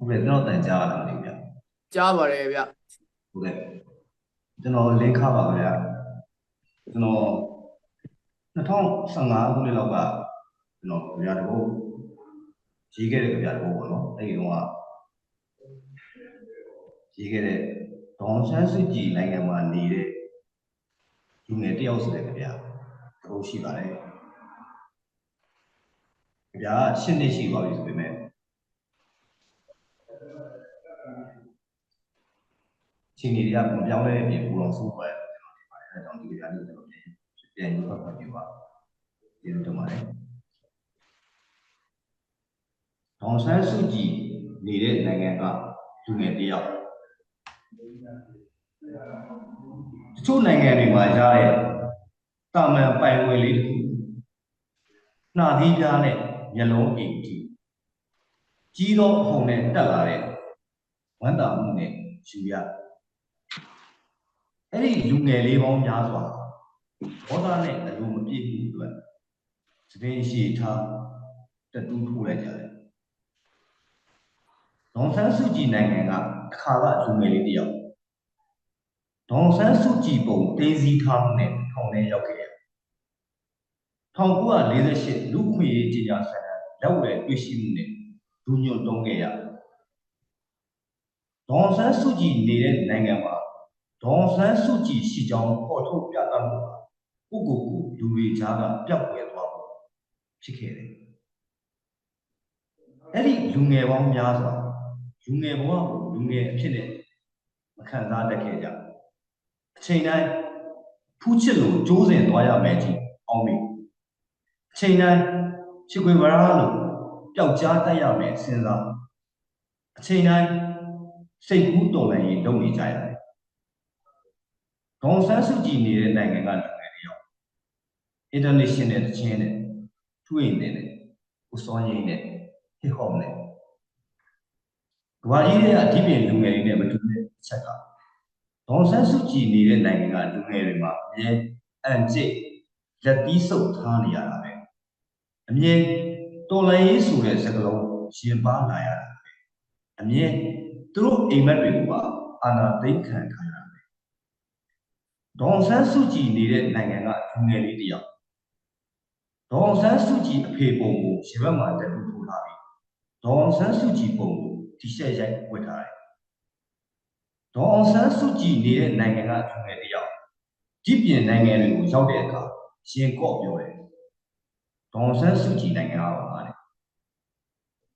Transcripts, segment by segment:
ဟုတ်ကဲ့ကျွန်တော်တန်ကြားရတာလေးဗျကြားပါတယ်ဗျဟုတ်ကဲ့ကျွန်တော်လင်းခါပါဗျာကျွန်တော်2015ခုနှစ်လောက်ကကျွန်တော်ကြပြတဘုတ်ရေးခဲ့တဲ့ကြပြတဘုတ်ပေါ့နော်အဲ့ဒီတော့ကရေးခဲ့တဲ့ဒေါန်ဆန်းစစ်ကြည်နိုင်ငံမှာနေတဲ့လူငယ်တယောက်ဆိုတဲ့ကြပြတဘုတ်ရှိပါတယ်ကြပြက10နှစ်ရှိပါပြီဆိုပေမဲ့ ချိန်ကြီးတွေကမပြောင်းလဲတဲ့အပြင်ပူတော်ဆိုးပါတယ်ကျွန်တော်ထင်ပါတယ်အဲဒါကြောင့်ဒီကြလေးကျွန်တော်ပြန်ပြန်ယူဖတ်ဖတ်ပြပါကျေးဇူးတင်ပါတယ်ဒေါန်ဆန်းစုကြည်နေတဲ့နိုင်ငံကလူငယ်တယောက်တချို့နိုင်ငံတွေမှာရတဲ့တာမန်ပိုင်ဝယ်လေးတစ်ခုနှာသီးပြားနဲ့မျက်လုံးအိမ်ကြီးကြီးသောအဟုန်နဲ့တက်လာတဲ့ဝမ်းသာမှုနဲ့ယူရ အဲ့ဒီလူငယ်လေးပေါင်းများစွာဒေါသနဲ့အလိုမပြည့်မှုအတွက်သပင်ရှိထားတက်တူးထိုးလိုက်ကြတယ်။ဒေါန်ဆန်းစုကြည်နိုင်ငံကအခါကလူငယ်လေးတစ်ယောက်ဒေါန်ဆန်းစုကြည်ပုံတင်းစည်းထားမှုနဲ့ထောင်ထဲရောက်ခဲ့တယ်။1948လူခွေရေးကြေညာစာတမ်းလက်ဝယ်တွေ့ရှိမှုနဲ့လူညွတ်တုံးခဲ့ရဒေါန်ဆန်းစုကြည်နေတဲ့နိုင်ငံမှာ ဒေါန်ဆန်းစုကြည်ရှိကြောင်းပေါ်ထုတ်ပြသမှုဟာပုဂ္ဂိုလ်ကိုလူတွေကြားကပျောက်ကွယ်သွားဖို့ဖြစ်ခဲ့တယ်။အဲ့ဒီလူငယ်ပေါင်းများစွာလူငယ်ဘဝကိုလူငယ်အဖြစ်နဲ့မခံစားတတ်ခဲ့ကြဘူး။အချိန်တိုင်းဖူးချစ်လို့ကြိုးစင်သွားရမယ်ကြီးအောင်မေအချိန်တိုင်းချစ်ခွေဝရလို့ပျောက်ကြားတတ်ရမယ်စဉ်းစားအချိန်တိုင်းစိတ်ကူးတော်လည်းလုပ်နေကြရတယ် ဒေါန်ဆန်းစုကြည်နေတဲ့နိုင်ငံကလူငယ်တွေရော international တချင်းနဲ့ထွေးနေတယ်ဦးစောရင်းနဲ့ hip hop နဲ့ကဘာကြီးရဲ့အဓိပ္ပာယ်လူငယ်တွေနဲ့မတူတဲ့အချက်ကဒေါန်ဆန်းစုကြည်နေတဲ့နိုင်ငံကလူငယ်တွေမှာအမြဲအန်ကျစ်လက်သီးဆုပ်ထားနေရတာပဲအမြဲတော်လိုင်းရေးဆိုတဲ့စကားလုံးရှင်ပါလာရတာပဲအမြဲသူတို့အိမ်မက်တွေကိုပါအာနာသိမ့်ခံထားရတာ ဒေါန်ဆန်းစုကြည်နေတဲ့နိုင်ငံကလူငယ်လေးတစ်ယောက်ဒေါန်ဆန်းစုကြည်အဖေပုံကိုရေဘက်မှာတက်တူထိုးထားပြီးဒေါန်ဆန်းစုကြည်ပုံကိုတီရှပ်ရိုက်ဝတ်ထားတယ်ဒေါန်ဆန်းစုကြည်နေတဲ့နိုင်ငံကလူငယ်တစ်ယောက်ဒီပြင်နိုင်ငံတွေကိုရောက်တဲ့အခါရှင်ကော့ပြောတယ်ဒေါန်ဆန်းစုကြည်နိုင်ငံကပါပါတယ်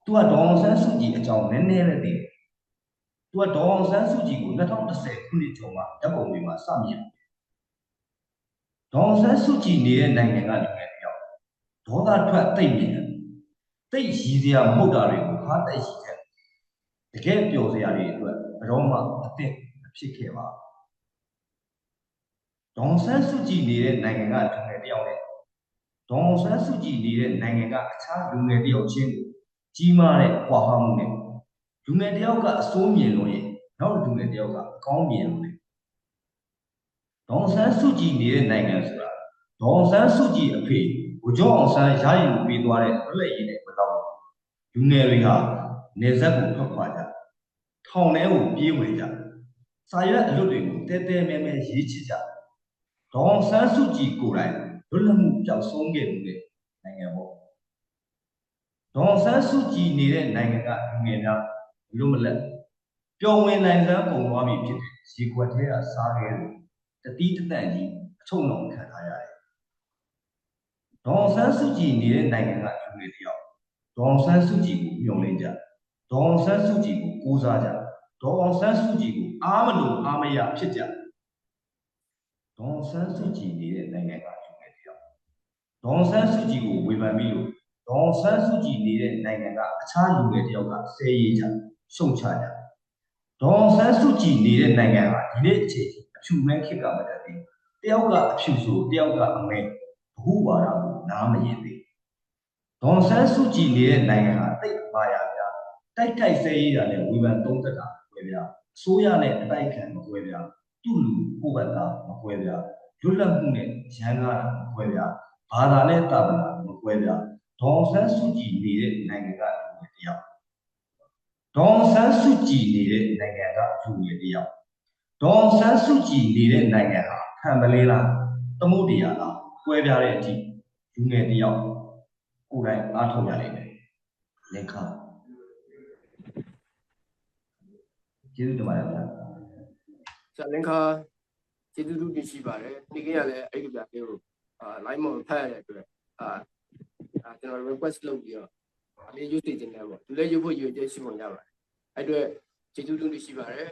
သူကဒေါန်ဆန်းစုကြည်အကြောင်းနည်းနည်းပဲသိတယ်သူကဒေါန်ဆန်းစုကြည်ကို2010ခုနှစ်ကျော်မှာဓာတ်ပုံတွေမှာစမြင် ဒေါန်ဆန်းစုကြည်နေတဲ့နိုင်ငံကလူငယ်တယောက်ဒေါသထွက်တိတ်မြင်တယ်တိတ်ရည်စရာမဟုတ်တာတွေကိုဟာတိတ်ရှိတယ်တကယ်ပျော်စရာတွေအတွက်ဘယ်တော့မှအသင့်မဖြစ်ခဲ့ပါဘူးဒေါန်ဆန်းစုကြည်နေတဲ့နိုင်ငံကလူငယ်တယောက်နဲ့ဒေါန်ဆန်းစုကြည်နေတဲ့နိုင်ငံကအခြားလူငယ်တယောက်ချင်းကိုကြီးမားတဲ့ကွာဟမှုနဲ့လူငယ်တယောက်ကအစိုးမြင်လို့ရင်နောက်လူငယ်တယောက်ကအကောင်းမြင်လို့လေ ဒေါန်ဆန်းစုကြည်နေတဲ့နိုင်ငံဆိုတာဒေါန်ဆန်းစုကြည်အဖေဘုကျောင်းအောင်ဆန်းရရင်ပေးသွားတဲ့လွတ်လပ်ရေးနဲ့မတော်လူငယ်တွေဟာနေဆက်ကိုဖတ်ခွာကြထောင်ထဲကိုပြေးဝင်ကြစာရွက်အလွတ်တွေကိုတဲတဲမဲမဲရေးချစ်ကြဒေါန်ဆန်းစုကြည်ကိုယ်တိုင်လွတ်လပ်မှုပျောက်ဆုံးခဲ့မှုတဲ့နိုင်ငံပေါ့ဒေါန်ဆန်းစုကြည်နေတဲ့နိုင်ငံကလူငယ်များလွတ်မလက်ပျော်ဝင်နိုင်စမ်းပုံသွားပြီဖြစ်တဲ့ရေခွက်ထဲကစားခဲ့တယ် တတိတတန့်ကြီးအချုံလုံးခံထားရတယ်။ဒေါန်ဆန်းစုကြည်နေတဲ့နိုင်ငံကလူတွေတယောက်ဒေါန်ဆန်းစုကြည်ကိုညှော်လင့်ကြ။ဒေါန်ဆန်းစုကြည်ကိုကိုးစားကြ။ဒေါန်ဆန်းစုကြည်ကိုအားမလို့အားမရဖြစ်ကြ။ဒေါန်ဆန်းစုကြည်နေတဲ့နိုင်ငံကလူတွေတယောက်ဒေါန်ဆန်းစုကြည်ကိုဝေဖန်ပြီးလို့ဒေါန်ဆန်းစုကြည်နေတဲ့နိုင်ငံကအခြားလူတွေတယောက်ကဆဲရေးကြရှုံချကြ။ဒေါန်ဆန်းစုကြည်နေတဲ့နိုင်ငံဟာဒီနေ့အချိန်အ ဖြူမဲခစ်ကမတတ်သေးတယောက်ကအဖြူဆိုတယောက်ကအမဲဘဟုဝါဒကိုနားမရင်သေးဒေါန်ဆန်းစုကြည်နေတဲ့နိုင်ငံဟာတိတ်မာယာများတိုက်တိုက်ဆဲရတာနဲ့ဝေဖန်သုံးသက်တာကွဲပြားအစိုးရနဲ့အတိုက်ခံမကွဲပြားသူ့လူကိုယ့်ဘက်ကမကွဲပြားလွတ်လပ်မှုနဲ့ရန်ကားတာမကွဲပြားဘာသာနဲ့တာဝနာမကွဲပြားဒေါန်ဆန်းစုကြည်နေတဲ့နိုင်ငံကလူတွေတယောက်ဒေါအောင်ဆန်းစုကြည်နေတဲ့နိုင်ငံကလူငယ်တစ်ယောက် ဒေါအောင်ဆန်းစုကြည်နေတဲ့နိုင်ငံဟာခံမလေးလားသမုဒ္ဒရာလားကွဲပြားတဲ့အထိလူငယ်တစ်ယောက်ကိုယ်တိုင်အားထုတ်ရလိမ့်မယ်လင်ခါကျေးဇူးတင်ပါတယ်ဗျာဆရာလင်ခါကျေးဇူးတူတင်ရှိပါတယ်ဒီကနေ့ကလည်းအဲ့ဒီပြလေးကိုအာ line မှာဖတ်ရတဲ့အတွက်အာအာကျွန်တော် request လုပ်ပြီးတော့အလေးယူတည်တင်တယ်ပေါ့ဒီလေးယူဖို့ယူချက်ရှိပုံရပါတယ်အဲ့အတွက်ကျေးဇူးတူတင်ရှိပါတယ်